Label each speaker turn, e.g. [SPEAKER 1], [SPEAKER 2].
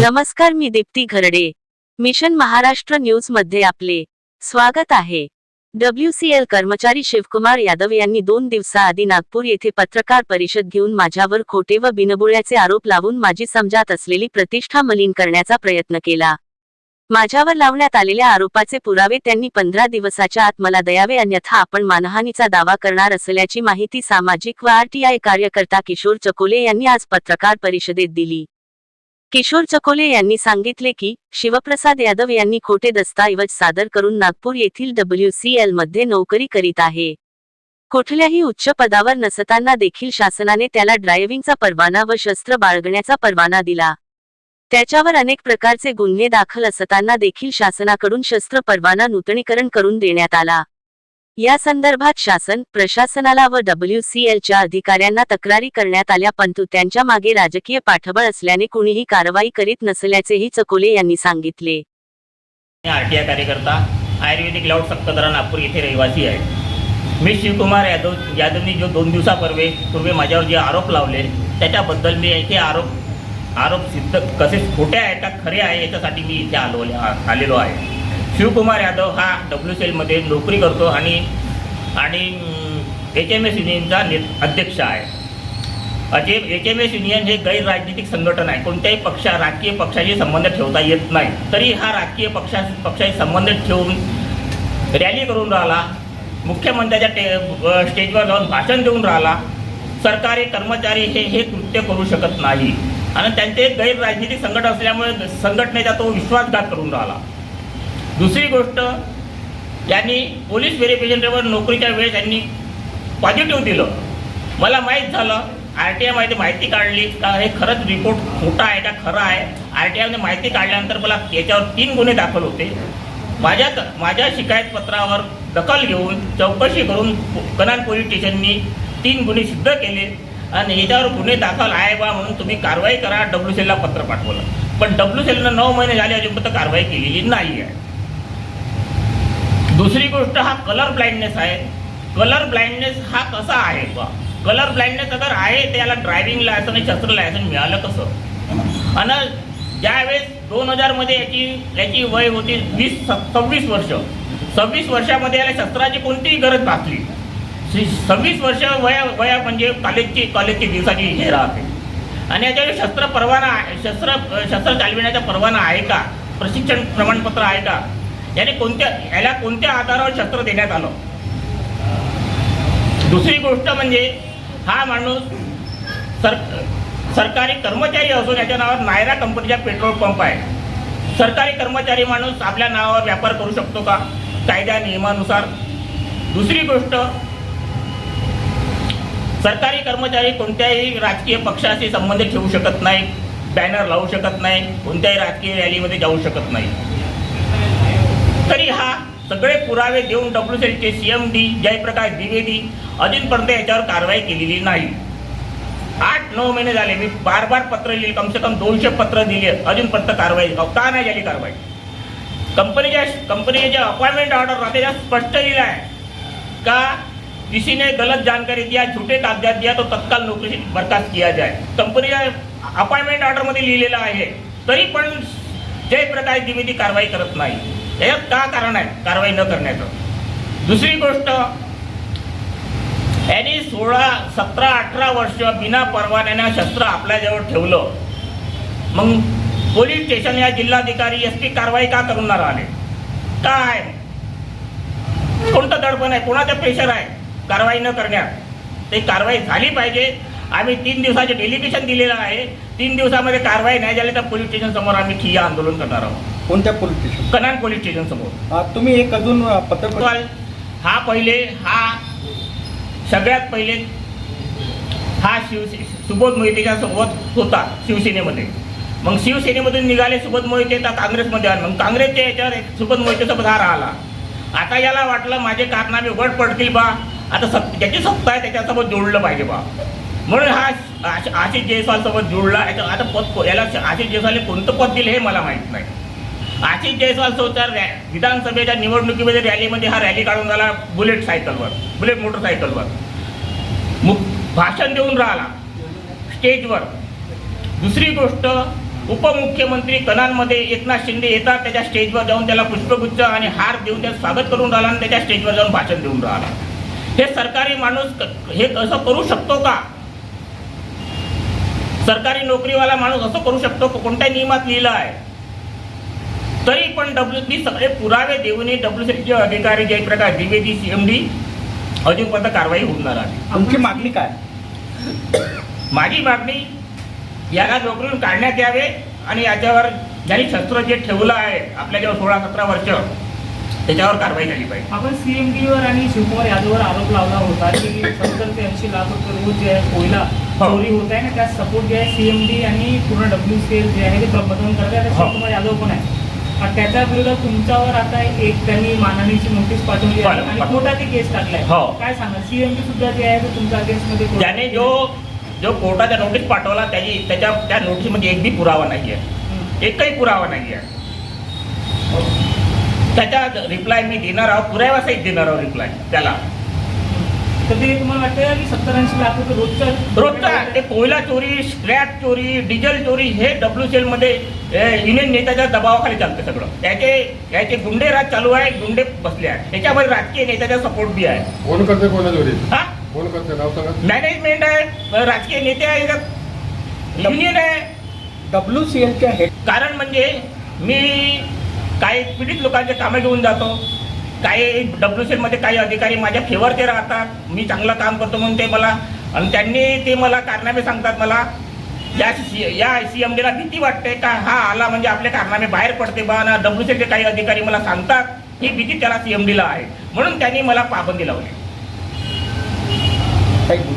[SPEAKER 1] नमस्कार मी दीप्ती घरडे. मिशन महाराष्ट्र न्यूजमध्ये आपले स्वागत आहे. डब्ल्यू सी एल कर्मचारी शिवकुमार यादव यांनी दोन दिवसाआधी नागपूर येथे पत्रकार परिषद घेऊन माझ्यावर खोटे व बिनबुळ्याचे आरोप लावून माझी समजात असलेली प्रतिष्ठा मलिन करण्याचा प्रयत्न केला. माझ्यावर लावण्यात आलेल्या आरोपाचे पुरावे त्यांनी पंधरा दिवसाच्या आत मला द्यावे अन्यथा आपण मानहानीचा दावा करणार असल्याची माहिती सामाजिक व आरटीआय कार्यकर्ता किशोर चकोले यांनी आज पत्रकार परिषदेत दिली. किशोर चकोले यांनी सांगितले की शिवप्रसाद यादव यांनी खोटे दस्तऐवज सादर करून नागपूर येथील डब्ल्यूसीएलमध्ये नोकरी करीत आहे. कुठल्याही उच्च पदावर नसताना देखील शासनाने त्याला ड्रायव्हिंगचा परवाना व शस्त्र बाळगण्याचा परवाना दिला. त्याच्यावर अनेक प्रकारचे गुन्हे दाखल असताना देखील शासनाकडून शस्त्र परवाना नूतनीकरण करून देण्यात आला. या संदर्भात शासन प्रशासनाला व डब्ल्यूसीएलच्या अधिकाऱ्यांना तक्रारी करण्यात आल्या परंतु त्यांच्या मागे राजकीय पाठबळ असल्याने कुणीही कारवाई करीत नसल्याचेही चकोले यांनी सांगितले.
[SPEAKER 2] आरटीआय कार्यकर्ता आयुर्वेदिक लाऊड सक्तदरा नागपूर येथे रहिवासी आहे. मी शिवकुमार यादव यादवनी जो दोन दिवसापूर्वी पूर्वी माझ्यावर जे आरोप लावले त्याच्याबद्दल मी इथे आरोप आरोप सिद्ध कसे खोटे आहे का खरे आहे याच्यासाठी मी इथे आलो आलेलो आहे. शिवकुमार यादव हा डब्ल्यू सी एलमध्ये नोकरी करतो आणि आणि एच एम एस युनियनचा ने अध्यक्ष आहे. अजे एच एम एस युनियन हे गैरराजनीतिक संघटन आहे. कोणत्याही पक्षा राजकीय पक्षाशी संबंध ठेवता येत नाही. तरी हा राजकीय पक्षा पक्षाशी संबंध ठेवून रॅली करून राहिला. मुख्यमंत्र्याच्या टे स्टेजवर जाऊन भाषण देऊन राहिला. सरकारी कर्मचारी हे हे कृत्य करू शकत नाही. आणि त्यांचे एक गैरराजनीतिक संघटन असल्यामुळे संघटनेचा तो विश्वासघात करून राहिला. दुसरी गोष्ट यांनी पोलीस व्हेरिफिकेशनवर नोकरीच्या वेळेस त्यांनी पॉझिटिव्ह दिलं. मला माहीत झालं आर टी आयमध्ये माहिती काढली का हे खरंच रिपोर्ट खोटा आहे का खरं आहे? आर टी आयमध्ये माहिती काढल्यानंतर मला याच्यावर तीन गुन्हे दाखल होते. माझ्या माझ्या शिकायत पत्रावर दखल घेऊन चौकशी करून कनान पोलीस स्टेशननी तीन गुन्हे सिद्ध केले. आणि याच्यावर गुन्हे दाखल आहे बा म्हणून तुम्ही कारवाई करा डब्ल्यू सीला पत्र पाठवलं. पण डब्ल्यू सेलनं नऊ महिने झाले अजूनपर्यंत कारवाई केलेली नाही आहे दुसरी गोष्ट हा कलर ब्लाइंडनेस आहे. कलर ब्लाइंडनेस हा कसा आहे बा? कलर ब्लाइंडनेस अगर आहे त्याला ड्रायव्हिंग लायसन आणि शस्त्र लायसन मिळालं कसं? आणि ज्यावेळेस दोन हजारमध्ये याची याची वय होती वीस सव्वीस वर्ष. सव्वीस वर्षामध्ये याला शस्त्राची कोणतीही गरज भासली. सव्वीस वर्ष वया वया म्हणजे कॉलेजची कॉलेजची दिवसाची हे राहते. आणि याच्यावर शस्त्र परवाना शस्त्र शस्त्र चालविण्याचा परवाना आहे का? प्रशिक्षण प्रमाणपत्र आहे का? याने कोणत्या याला कोणत्या आधारावर शस्त्र देण्यात आलं? दुसरी गोष्ट म्हणजे हा माणूस सर सरकारी कर्मचारी असून याच्या नावावर नायरा कंपनीचा पेट्रोल पंप आहे. सरकारी कर्मचारी माणूस आपल्या नावावर व्यापार करू शकतो का? कायद्या नियमानुसार. दुसरी गोष्ट सरकारी कर्मचारी कोणत्याही राजकीय पक्षाशी संबंध ठेवू शकत नाही बॅनर लावू शकत नाही कोणत्याही राजकीय रॅलीमध्ये जाऊ शकत नाही. तरी हा सगळे पुरावे देऊन डब्ल्यू सीचे C M D Jayprakash Dwivedi अजूनपर्यंत याच्यावर कारवाई केलेली नाही. आठ नऊ महिने झाले मी बार बार पत्र लिहिले कमसे कम दोनशे पत्र दिले अजूनपर्यंत कारवाई का नाही झाली कारवाई? कंपनीच्या कंपनीचे जे अपॉइंटमेंट ऑर्डर राहते त्या स्पष्ट लिहिलं आहे का किसी ने गलत जानकारी दिया झूठे कागजात दिया तो तत्काल नौकरी से बर्खास्त किया जाए. कंपनी अपॉइंटमेंट ऑर्डरमध्ये लिहिलेलं आहे. तरी पण जयप्रकाश द्विवेदी कारवाई करत नाही. याच्यात का कारण आहे? कारवाई न करण्याचं. दुसरी गोष्ट यांनी सोळा सतरा अठरा वर्ष बिना परवान्यानं शस्त्र आपल्याजवळ ठेवलं. मग पोलीस स्टेशन या जिल्हाधिकारी एस पी कारवाई का करून नाही राहिले? काय? कोणतं दडपण आहे? कोणाचं प्रेशर आहे? कारवाई न करण्यात. ते कारवाई झाली पाहिजे. आम्ही तीन दिवसाचे डेलिगेशन दिलेलं आहे. तीन दिवसामध्ये कारवाई नाही झाली तर पोलीस स्टेशन समोर आम्ही ठिय्या आंदोलन करणार आहोत.
[SPEAKER 3] कोणत्या police station
[SPEAKER 2] Kanan police station समोर.
[SPEAKER 3] तुम्ही एक अजून अ, पत्र
[SPEAKER 2] पण हा पहिले हा सगळ्यात पहिले हा शिवसे सुबोध मोहितेच्या सोबत होता शिवसेनेमध्ये. मग शिवसेनेमधून निघाले सुबोध मोहिते तर काँग्रेसमध्ये आले. मग काँग्रेसच्या याच्यावर एक सुबोध मोहितेसोबत हा राहिला. आता याला वाटलं माझे कारनामे उघड पडतील बा. आता सत् ज्याची सत्ता आहे त्याच्यासोबत जोडलं पाहिजे बा. म्हणून हा आशिष जयस्वालसोबत जोडला याचं आता पद याला आशिष जयस्वालने कोणतं पद दिलं हे मला माहीत नाही. आशिष जयस्वाल चौथ्या रॅ विधानसभेच्या निवडणुकीमध्ये रॅलीमध्ये हा रॅली काढून झाला बुलेट सायकलवर बुलेट मोटरसायकलवर. मुख भाषण देऊन राहिला. स्टेजवर. दुसरी गोष्ट उपमुख्यमंत्री कणांमध्ये एकनाथ शिंदे येतात त्याच्या स्टेजवर जाऊन त्याला पुष्पगुच्छ आणि हार देऊन त्याचं स्वागत करून राहिला आणि त्याच्या स्टेजवर जाऊन भाषण देऊन राहिला. हे सरकारी माणूस हे असं करू शकतो का? सरकारी नोकरीवाला माणूस असं करू शकतो? कोणत्या नियमात लिहिलं आहे? तरी पण डब्ल्यू डी सगळे पुरावे देऊनही डब्ल्यू चे अधिकारी जयप्रकाश द्विवेदी सीएमडी अजूनपर्यंत कारवाई होणार आहे.
[SPEAKER 3] तुमची मागणी काय?
[SPEAKER 2] माझी मागणी याला नोकरीतून काढण्यात यावे आणि याच्यावर ज्यांनी शस्त्र जे ठेवलं आहे आपल्याजवळ सोळा सतरा वर्ष त्याच्यावर कारवाई झाली पाहिजे
[SPEAKER 4] आपण सीएमडीवर आणि शिवकुमार यादववर आरोप लावला होता की सत्तर ते ऐंशी लाख रुपये रोज जे आहे कोयला
[SPEAKER 2] हो.
[SPEAKER 4] चोरी होत आहे ना त्यात सपोर्ट जे आहे सीएमडी आणि पूर्ण डब्ल्यू सी एल जे आहे ते प्रबंधन करते आता
[SPEAKER 2] हो.
[SPEAKER 4] शिवकुमार यादव पण आहे त्याच्या विरोधात तुमच्यावर आता एक त्यांनी मानहानीची नोटीस पाठवली आहे
[SPEAKER 2] पाठव-
[SPEAKER 4] आणि. कोर्टात केस टाकलाय
[SPEAKER 2] हो.
[SPEAKER 4] काय सांगा सीएमडी सुद्धा जे आहे ते तुमच्या अगेन्स्टमध्ये कोर्टात-
[SPEAKER 2] ज्याने जो जो कोर्टाच्या नोटीस पाठवला त्याची त्याच्या त्या नोटीसमध्ये एक बी पुरावा नाही आहे. एकही पुरावा नाही आहे त्याचा रिप्लाय मी देणार आहोत. पुराव्यासहित देणार आहोत रिप्लाय त्याला.
[SPEAKER 4] तर ते तुम्हाला वाटतं की सत्तर ऐंशी लाख रुपये रोजच्या
[SPEAKER 2] रोजचा ते कोयला चोरी स्क्रॅप चोरी डिझेल चोरी हे डब्ल्यू सी एलमध्ये युनियन नेत्याच्या दबावाखाली चालतं सगळं. याचे याचे गुंडे राज चालू आहे गुंडे बसले आहे त्याच्यामध्ये राजकीय नेत्याचा सपोर्ट बी आहे.
[SPEAKER 5] कोण करते कोणा चोरी?
[SPEAKER 2] हा?
[SPEAKER 5] कोण करते नाव सांगा.
[SPEAKER 2] मॅनेजमेंट आहे राजकीय नेते आहे युनियन आहे.
[SPEAKER 3] डब्ल्यू सी एलच्या हेड
[SPEAKER 2] कारण म्हणजे मी काही पीडित लोकांचे कामं घेऊन जातो. काही डब्ल्यू सीमध्ये काही अधिकारी माझ्या फेवरचे राहतात. मी चांगलं काम करतो म्हणून ते मला आणि त्यांनी ते मला कारनामे सांगतात मला. या सी या सी एम डीला भीती वाटते का? हा आला म्हणजे आपले कारनामे बाहेर पडते बा ना डब्ल्यू सीचे काही अधिकारी मला सांगतात. ही भीती त्याला सी एम डीला आहे. म्हणून त्यांनी मला पाबंदी लावली.
[SPEAKER 3] थँक्यू